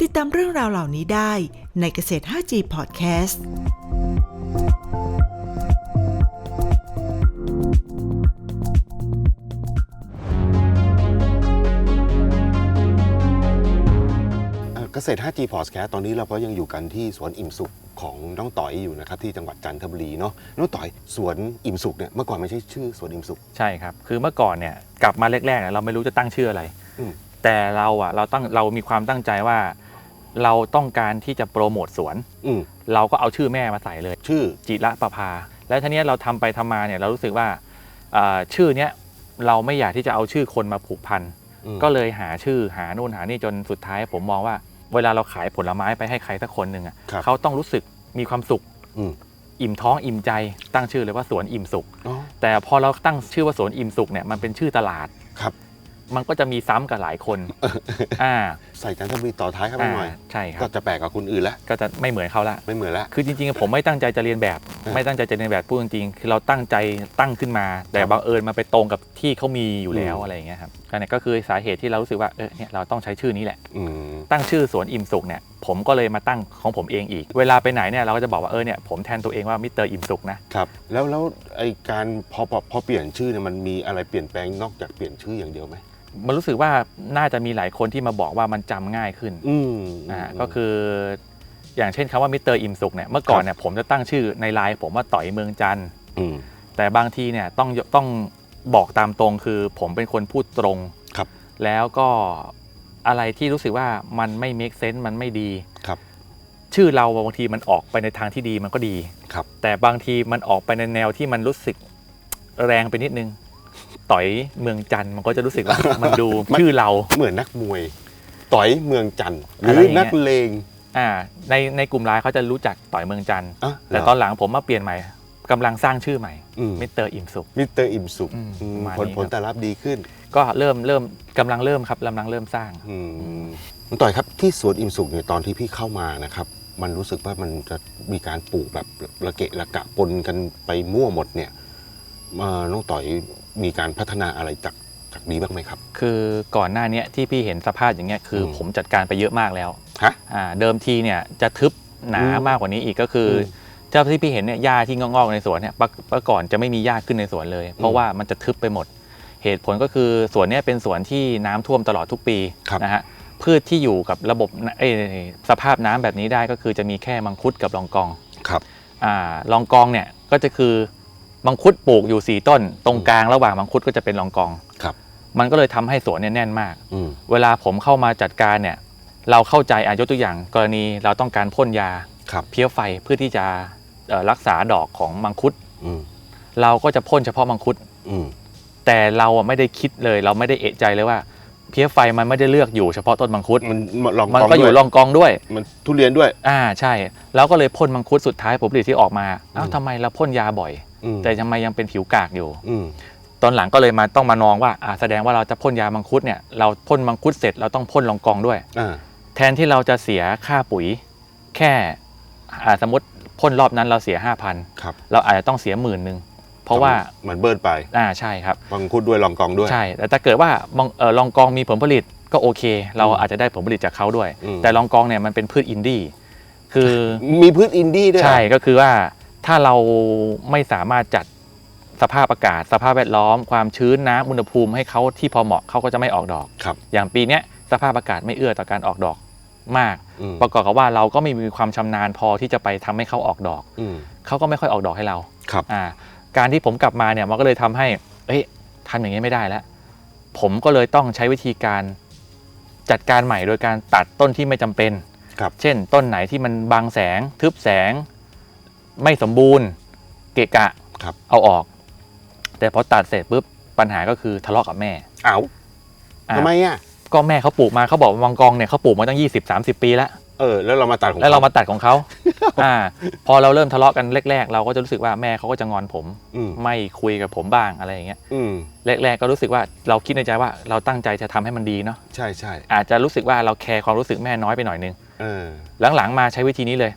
ติดตามเรื่องราวเหล่านี้ได้ในเกษตร 5G Podcast เอ่อเกษตร 5G Podcast ตอนนี้เราก็ยังอยู่กันที่สวนอิ่มสุขของน้องต่อยอยู่นะครับที่จังหวัดจันทบุรีเนาะน้องต่อยสวนอิ่มสุขเนี่ยเมื่อก่อนไม่ใช่ชื่อสวนอิ่มสุข ใช่ครับ คือเมื่อก่อนเนี่ยกลับมาแรกๆเนี่ยเราไม่รู้จะตั้งชื่ออะไร อืม แต่เราอะเราตั้งเรามีความตั้งใจว่า เราต้องการที่จะโปรโมทสวน อืมเราก็เอาชื่อแม่มาใส่เลย ชื่อ จิระประภา แล้วทีเนี้ยเราทำไปทำมาเนี่ยเรารู้สึกว่าอ่าชื่อเนี้ยเราไม่อยากที่จะเอาชื่อคนมาผูกพัน อืม ก็เลยหาชื่อหาโน่นหานี่จนสุดท้ายผมมองว่า เวลาเราขายผลไม้ไปให้ใครสักคนหนึ่งอะครับเขาต้องรู้สึกมีความสุขอืม อิ่มท้องอิ่มใจ ตั้งชื่อเลยว่าสวนอิ่มสุข อ๋อแต่พอเราตั้งชื่อว่าสวนอิ่มสุขเนี่ยมันเป็นชื่อตลาด ครับ มันก็จะมีซ้ำกับหลายคน อ่าใส่จันทบุรีต่อท้ายเข้าไปหน่อยอ่าใช่คก็รับจะแปลกกับคนอื่นแล้วก็จะไม่เหมือนเขาละ ไม่เหมือนแล้วคือจริงๆ ผมไม่ตั้งใจจะเรียนแบบ อ่าไม่ตั้งใจจะเรียนแบบพูดจริงๆ คือเราตั้งใจตั้งขึ้นมา แต่ครับบังเอิญมาไปตรงกับที่เขามีอยู่แล้วอืม อะไรอย่างเงี้ยครับก็เนี่ยก็คือสาเหตุที่เรารู้สึกว่าเออเนี่ยเราต้องใช้ชื่อนี้แหละ อืม ตั้งชื่อสวนอิ่มสุขเนี่ยผมก็เลยมาตั้งของผมเองอีก เวลาไปไหนเนี่ยเราก็จะบอกว่าเออเนี่ยผมแทนตัวเองว่ามิสเตอร์อิ่มสุขนะครับ แล้วแล้วไอการพอพอพอเปลี่ยนชื่อเนี่ยมันมีอะไรเปลี่ยนแปลงนอกจากเปลี่ยนชื่ออย่างเดียวไหม มันรู้สึกว่าน่าจะมีหลายคนที่มาบอกว่ามันจำง่ายขึ้นอืมอ่าก็คืออย่างเช่นคำว่ามิสเตอร์อิมสุกเนี่ยเมื่อก่อนเนี่ยผมจะตั้งชื่อในไลน์ผมว่าต่อยเมืองจันทร์อืมแต่บางทีเนี่ยต้องต้องบอกตามตรงคือผมเป็นคนพูดตรงครับ แล้วก็อะไรที่รู้สึกว่ามันไม่ make sense มันไม่ดี ครับ ชื่อเราบางทีมันออกไปในทางที่ดีมันก็ดี ครับ แต่บางทีมันออกไปในแนวที่มันรู้สึกแรงไปนิดนึง ต่อยเมืองจันทร์มันก็จะรู้สึกว่า มันดูชื่อเรา เหมือนนักมวย ต่อยเมืองจันทร์หอะรืไรออย่างเงี้ยนักเลงอ่าในในกลุ่มไลน์เขาจะรู้จักต่อยเมืองจันทร์อะแต่ตอนหลังผมมาเปลี่ยนใหม่กำลังสร้างชื่อใหม่อืมมิสเตอร์อิมสุกมิสเตอร์อิ่มสุขอืมอืมประมาณผลนี้ผลครับ ตอบรับดีขึ้นก็เริ่มเริ่มกำลังเริ่มครับกำลังเริ่มสร้าง อืมน้องต่อยครับที่สวนอิ่มสุขเนี่ยตอนที่พี่เข้ามานะครับ มันรู้สึกว่ามันจะมีการปลูกแบบระเกะระกะปนกันไปมั่วหมดเนี่ยเอ่อน้องต่อย มีการพัฒนาอะไรจากจากนี้บ้างไหมครับ คือก่อนหน้าเนี้ยที่พี่เห็นสภาพอย่างเงี้ยคืออม ผมจัดการไปเยอะมากแล้วฮะ อ่าเดิมทีเนี่ยจะทึบหนาอืมมากกว่านี้อีกก็คืออมเจ้าที่พี่เห็นเนี่ยหญ้าที่งอกๆในสวนเนี่ยเมื่อเมื่อก่อนจะไม่มีหญ้าขึ้นในสวนเลย เพราะว่ามันจะทึบไปหมด เหตุผลก็คือสวนเนี้ยเป็นสวนที่น้ำท่วมตลอดทุกปีครับนะฮะพืชที่อยู่กับระบบเอ้ยสภาพน้ำแบบนี้ได้ก็คือจะมีแค่มังคุดกับลองกองครับ อ่าลองกองเนี่ยก็จะคือ มังคุดปลูกอยู่สี่ต้น ตรงกลางระหว่างมังคุดก็จะเป็นลองกองครับ มันก็เลยทำให้สวนเนี่ยแน่นมาก อืมเวลาผมเข้ามาจัดการเนี่ย เราเข้าใจอายกตัวอย่าง กรณีเราต้องการพ่นยาครับเพี้ยไฟเพื่อที่จะเอ่อรักษาดอกของมังคุด อืมเราก็จะพ่นเฉพาะมังคุด อืมแต่เราอะไม่ได้คิดเลย เราไม่ได้เอะใจเลยว่า เพี้ยไฟมันไม่ได้เลือกอยู่เฉพาะต้นมังคุด มันลองมันกองก็อยู่ด้วยรองกองด้วย มันทุเรียนด้วย อ่าใช่ แล้วก็เลยพ่นมังคุดสุดท้ายผลผลิตที่ออกมาเอ้าอืม ทำไมเราพ่นยาบ่อย อืมแต่ทำไมยังเป็นผิวกากอยู่ อืมตอนหลังก็เลยมาต้องมานองว่าอ่าแสดงว่าเราจะพ่นยามังคุดเนี่ยเราพ่นมังคุดเสร็จเราต้องพ่นรองกองด้วย อ่าแทนที่เราจะเสียค่าปุ๋ย แค่อ่าสมมติพ่นรอบนั้นเราเสีย5,000ครับเราอาจจะต้องเสียหมื่นหนึ่งเพราะว่าเหมือนเบิร์นไปอ่าใช่ครับบางคุดด้วยลองกองด้วย ใช่ แต่ถ้าเกิดว่ามังเอ่อลองกองมีผลผลิตก็โอเค เราอืมอาจจะได้ผลผลิตจากเขาด้วย อืม แต่ลองกองเนี่ยมันเป็นพืชอินดี้คือ มีพืชอินดี้ด้วยเหรอ ใช่ก็คือว่า ถ้าเราไม่สามารถจัดสภาพอากาศ สภาพแวดล้อม ความชื้นน้ำอุณหภูมิให้เขาที่พอเหมาะเขาก็จะไม่ออกดอก ครับ อย่างปีเนี้ยสภาพอากาศไม่เอื้อต่อการออกดอกมาก อืมประกอบกับว่าเราก็ไม่มีความชำนาญพอที่จะไปทำให้เขาออกดอก อืมเขาก็ไม่ค่อยออกดอกให้เรา ครับ อ่าการที่ผมกลับมาเนี่ยมันก็เลยทำให้ เอ้ยทำอย่างนี้ไม่ได้แล้ว ผมก็เลยต้องใช้วิธีการจัดการใหม่โดยการตัดต้นที่ไม่จำเป็น ครับ เช่น ต้นไหนที่มันบังแสงทึบแสง ไม่สมบูรณ์เกะกะครับ เอาออก แต่พอตัดเสร็จปุ๊บปัญหาก็คือทะเลาะกับแม่เอาอะทำไมอะ ก็แม่เขาปลูกมาเขาบอกว่าวังกองเนี่ยเขาปลูกมาตั้ง 20 30 ปีแล้ว เออ แล้วเรามาตัดของแล้วเราขมาตัดของเขา อ่า พอเราเริ่มทะเลาะกันแรก ๆ เราก็จะรู้สึกว่าแม่เขาก็จะงอนผม อืมไม่คุยกับผมบ้างอะไรอย่างเงี้ย อืมแรก ๆ ก็รู้สึกว่าเราคิดในใจว่าเราตั้งใจจะทำให้มันดีเนาะ ใช่ใช่อาจจะรู้สึกว่าเราแคร์ความรู้สึกแม่น้อยไปหน่อยนึง เออ หลังๆมาใช้วิธีนี้เลย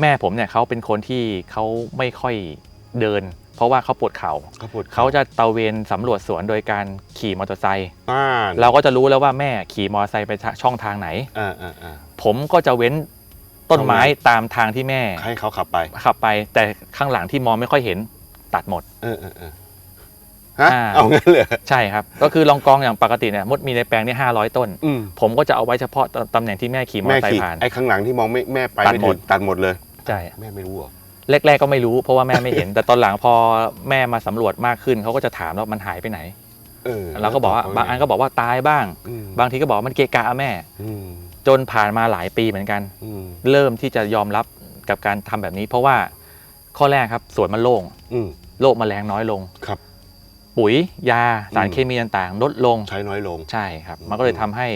แม่ผมเนี่ยเขาเป็นคนที่เขาไม่ค่อยเดิน เพราะว่าเขาปวดเขา่าเขาปวดเขาจะตระเวนสำรวจสวนโดยการขี่มอเตอร์ไซค์ต้านเราก็จะรู้แล้วว่าแม่ขี่มอเตอร์ไซค์ไปช่องทางไหน อ่าอ่าอ่า ผมก็จะเว้นต้นไม้ตามทางที่แม่ให้เขาขับไปขับไป แต่ข้างหลังที่มองไม่ค่อยเห็นตัดหมด เออเออเออฮะอ่า เอางั้นเลยใช่ครับ ก็คือลองกองอย่างปกติเนี่ยมดมีในแปลงนี่ห้าร้อยต้น อืมผมก็จะเอาไว้เฉพาะตำแหน่งที่แม่ขี่มอเตแม่อร์ไซขี่ค์ผ่าน ไอ้ข้างหลังที่มองไม่แม่ไปตัดไม่หมถึด งตัดหมดเลย ใช่ แม่ไม่รู้เหรอแรกๆก็ไม่รู้เพราะว่าแม่ไม่เห็น แต่ตอนหลังพอแม่มาสำรวจมากขึ้นเขาก็จะถามว่ามันหายไปไหนเออเราก็บอกว่าบางอันก็บอกว่าตายบ้าง อืมบางทีก็บอกว่ามันเกะกะอะแม่ อืมจนผ่านมาหลายปีเหมือนกัน อืมเริ่มที่จะยอมรับกับการทำแบบนี้ เพราะว่าข้อแรกครับสวนมันโล่งอืมโรคแมลงน้อยลง ครับ ปุ๋ยยาสารอืม เคมีต่างๆ ลดลงใช้น้อยลง ใช่ครับอืมมันก็เลยทำให้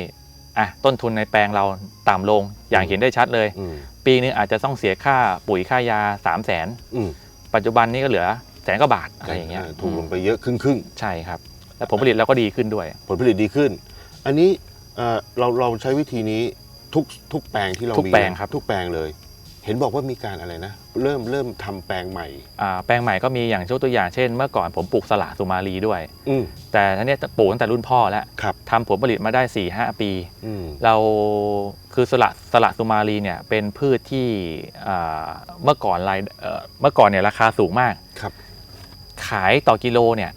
อะต้นทุนในแปลงเราต่ำลงอย่างอืมเห็นได้ชัดเลย อืม ปีนึงอาจจะต้องเสียค่าปุ๋ยค่ายา3 0 0แสนอืมปัจจุบันนี้ก็เหลือแสนกว่าบาทอะไรอย่างเงี้ยถูกลงไปเยอะครึ่งครึ่งใช่ครับและผลผลิตเราก็ดีขึ้นด้วยๆผลผลิตดีขึ้น อันนี้เอ่อเราเราใช้วิธีนี้ทุกทุกแปลงที่เราทุกมีแปลงครับ ทุกแปลงเลย เห็นบอกว่ามีการอะไรนะ เริ่มเริ่มทำแปลงใหม่ อ่าแปลงใหม่ก็มีอย่างยกตัวอย่างเช่น เมื่อก่อนผมปลูกสละสุมาลีด้วย อืมแต่ท่านี้ปลูกตั้งแต่รุ่นพ่อแล้วครับ ทำผลผลิตมาได้4 5ปี อืมเราคือสละสละสุมาลีเนี่ยเป็นพืชที่อ่าเมื่อก่อนรายเอ่อเมื่อก่อนเนี่ยราคาสูงมาก ครับ ขายต่อกิโลเนี่ย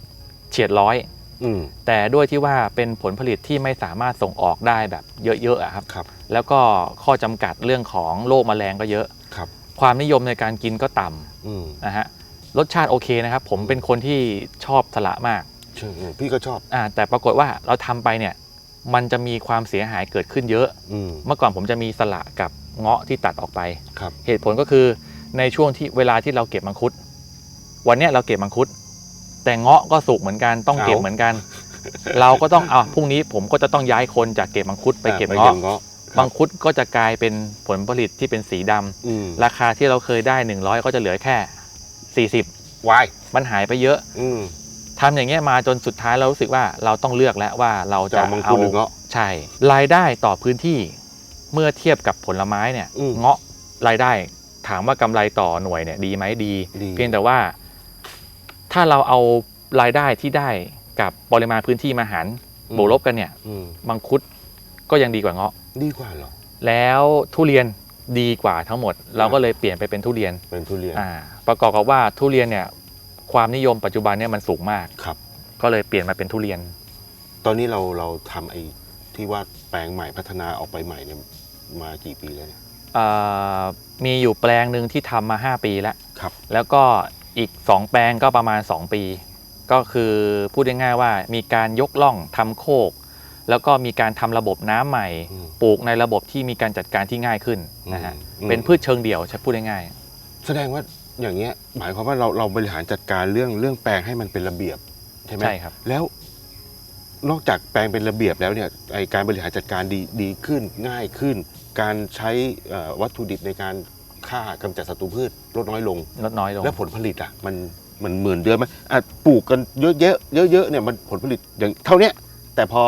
เฉียดร้อย อืมแต่ด้วยที่ว่าเป็นผลผลิตที่ไม่สามารถส่งออกได้แบบเยอะๆอะครับ ครับ แล้วก็ข้อจำกัดเรื่องของโรคแมลงก็เยอะ ครับความนิยมในการกินก็ต่ำอืมนะฮะรสชาติโอเคนะครับ ผมเป็นคนที่ชอบสละมากใช่อืมพี่ก็ชอบอ่าแต่ปรากฏว่าเราทำไปเนี่ย มันจะมีความเสียหายเกิดขึ้นเยอะอืมเมื่อก่อนผมจะมีสละกับเงาะที่ตัดออกไปครับ เหตุผลก็คือในช่วงที่เวลาที่เราเก็บมังคุด วันเนี้ยเราเก็บมังคุด แต่เงาะก็สุกเหมือนกันต้องเก็บเอาเหมือนกัน เราก็ต้องอะพรุ่งนี้ผมก็จะต้องย้ายคนจากเก็บมังคุดไปเก็บอ่เงาะเงาะ มังคุดก็จะกลายเป็นผลผลิตที่เป็นสีดำอืมราคาที่เราเคยได้ 100 ก็จะเหลือแค่ 40 วายมันหายไปเยอะอืมทำอย่างเงี้ยมาจนสุดท้ายเรารู้สึกว่าเราต้องเลือกแล้วว่าเราจะจะเอามังคุเอาดหรือเงาะ ใช่รายได้ต่อพื้นที่เมื่อเทียบกับผลไม้เนี่ยอืมเงาะรายได้ถามว่ากำไรต่อหน่วยเนี่ยดีไหมดี ดี เพียงแต่ว่า ถ้าเราเอารายได้ที่ได้กับปริมาณพื้นที่มาหารบวกลบกันเนี่ย อืมมังคุด ก็ยังดีกว่าเงาะ ดีกว่าเหรอ แล้วทุเรียนดีกว่าทั้งหมด เราก็เลยเปลี่ยนไปเป็นทุเรียนเป็นทุเรียน อ่าประกอบกับว่าทุเรียนเนี่ยความนิยมปัจจุบันเนี่ยมันสูงมาก ครับ ก็เลยเปลี่ยนมาเป็นทุเรียน ตอนนี้เราเราทำไอ้ที่ว่าแปลงใหม่พัฒนาออกไปใหม่เนี่ยมากี่ปีแล้วเนี่ยอ่ามีอยู่แปลงหนึ่งที่ทำมา 5 ปีแล้ว ครับ แล้วก็อีก 2 แปลงก็ประมาณ 2 ปี ก็คือพูดง่ายๆว่ามีการยกล่องทำโคก แล้วก็มีการทำระบบน้ำใหม่อืมปลูกในระบบที่มีการจัดการที่ง่ายขึ้นนะฮะอืมเป็นพืชเชิงเดี่ยวใช้พูดง่ายแสดงว่าอย่างเงี้ยหมายความว่าเราเราบริหารจัดการเรื่องเรื่องแปลงให้มันเป็นระเบียบใช่ไหมใช่ครับแล้ว นอกจากแปลงเป็นระเบียบแล้วเนี่ยไอการบริหารจัดการดีดีขึ้นง่ายขึ้น การใช้เอ่อวัตถุดิบในการฆ่ากำจัดศัตรูพืชลดน้อยลงลดน้อยลง แล้วผลผลิตอะมันมันเหมือนเดิมไหมอะปลูกกันเยอะๆเยอะๆเนี่ยมันผลผลิตอย่างเท่าเนี้ยแต่พอ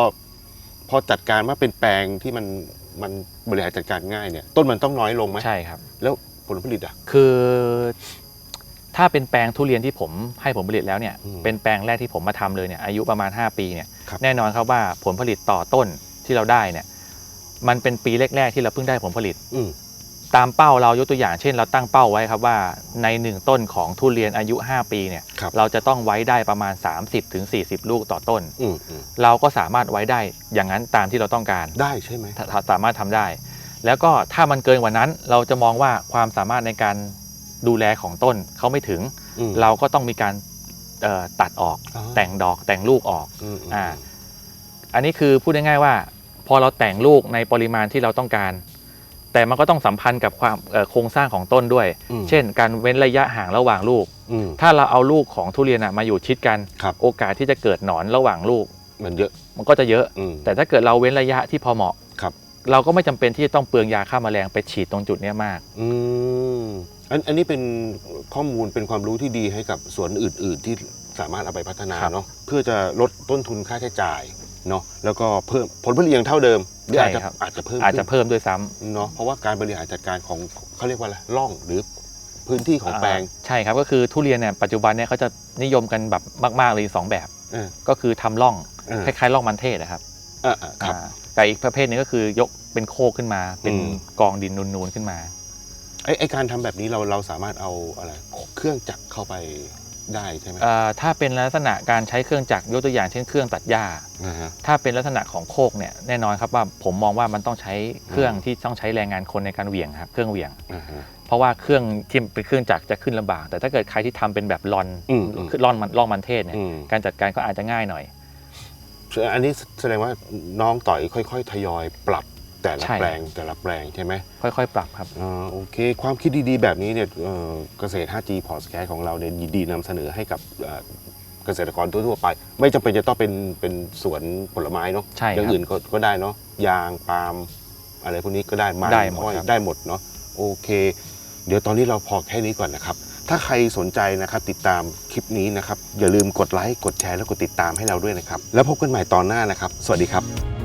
พอจัดการว่าเป็นแปลงที่มันมันบริหารจัดการง่ายเนี่ยต้นมันต้องน้อยลงไหมใช่ครับ แล้วผลผลิตอะ คือถ้าเป็นแปลงทุเรียนที่ผมให้ผลผลิตแล้วเนี่ย อืมเป็นแปลงแรกที่ผมมาทำเลยเนี่ยอายุประมาณ 5 ปีเนี่ยครับ แน่นอนครับว่าผลผลิตต่อต้นที่เราได้เนี่ยมันเป็นปีแรกๆที่เราเพิ่งได้ผลผลิต อืม ตามเป้าเรายกตัวอย่างเช่น เราตั้งเป้าไว้ครับว่าใน 1 ต้นของทุเรียนอายุ 5 ปีเนี่ยครับเราจะต้องไว้ได้ประมาณ 30-40 ลูกต่อต้น อืมอืมเราก็สามารถไว้ได้อย่างนั้นตามที่เราต้องการ ได้ใช่ไหมถ้าถ้าสามารถทำได้ แล้วก็ถ้ามันเกินกว่านั้นเราจะมองว่าความสามารถในการดูแลของต้นเขาไม่ถึง อืมเราก็ต้องมีการเอ่อตัดออกอ๋อแต่งดอกแต่งลูกออก อืมมอ่า อันนี้คือพูดง่ายๆว่า พอเราแต่งลูกในปริมาณที่เราต้องการ แต่มันก็ต้องสัมพันธ์กับความเอ่อโครงสร้างของต้นด้วยอืมเช่น การเว้นระยะห่างระหว่างลูกอืมถ้าเราเอาลูกของทุเรียนอะมาอยู่ชิดกันครับโอกาสที่จะเกิดหนอนระหว่างลูก มันเยอะ มันก็จะเยอะอืมแต่ถ้าเกิดเราเว้นระยะที่พอเหมาะครับเราก็ไม่จำเป็นที่จะต้องเปลืองยาฆ่าแมลงไปฉีดตรงจุดเนี้ยมาก อืมอันอันนี้เป็นข้อมูลเป็นความรู้ที่ดีให้กับสวนอื่น ๆ ที่สามารถเอาไปพัฒนาครับเนาะเพื่อจะลดต้นทุนค่าใช้จ่าย เนาะแล้วก็เพิ่มผลผลิตยังเท่าเดิมหรืออาจจะใช่ครับ อาจจะเพิ่มอาจจะขึ้นเพิ่มด้วยซ้ำเนาะเพราะว่าการบริหารจัดการของเขาเรียกว่าอะไรร่องหรือพื้นที่ของแปลงาใช่ครับก็คือทุเรียนเนี่ยปัจจุบันเนี่ยเขาจะนิยมกันแบบมากๆเลยสองแบบ เออ ก็คือทำร่องเออคล้ายๆร่องมันเทศนะครับอ่าอ่าครับ อ่าแต่อีกประเภทหนึงก็คือยกเป็นโคกขึ้นมา เป็นอืม กองดินนูนๆขึ้นมา ไอไอการทำแบบนี้เราเราสามารถเอาอะไรเครื่องจักรเข้าไป ได้ใช่ไหมเอ่อถ้าเป็นลักษณะการใช้เครื่องจักรยกตัวอย่างเช่นเครื่องตัดหญ้าอ่าฮะ ถ้าเป็นลักษณะของโคกเนี่ยแน่นอนครับว่าผมมองว่ามันต้องใช้เครื่องอืมที่ต้องใช้แรงงานคนในการเหวี่ยงครับเครื่องเหวี่ยง อ่าฮะ เพราะว่าเครื่องที่เป็นเครื่องจักรจะขึ้นลำบาก แต่ถ้าเกิดใครที่ทำเป็นแบบลอนอืมอืมคือล่อนมันล่องมันเทศเนี่ยอืมการจัดการก็อาจจะง่ายหน่อย อันนี้แสดงว่าน้องต่อยค่อย ๆ ทยอยปรับ แต่ละใช่ แปลงแต่ละแปลงใช่ไหมค่อยๆ ปรับครับอ่าโอเค ความคิดดีๆ แบบนี้เนี่ยเอ่อเกษตร 5G Podcast ของเราเนี่ยยินดีนำเสนอให้กับเอ่อเกษตรกรทั่วๆไป ไม่จำเป็นจะต้องเป็นเป็นสวนผลไม้เนาะใช่ครับอย่างอื่นก็ก็ได้เนาะยางปาล์มอะไรพวกนี้ก็ได้มันได้หมดอ้อยครับ ได้หมดเนาะโอเค เดี๋ยวตอนนี้เราพอแค่นี้ก่อนนะครับ ถ้าใครสนใจนะครับติดตามคลิปนี้นะครับ อย่าลืมกดไลค์กดแชร์และกดติดตามให้เราด้วยนะครับ แล้วพบกันใหม่ตอนหน้านะครับ สวัสดีครับ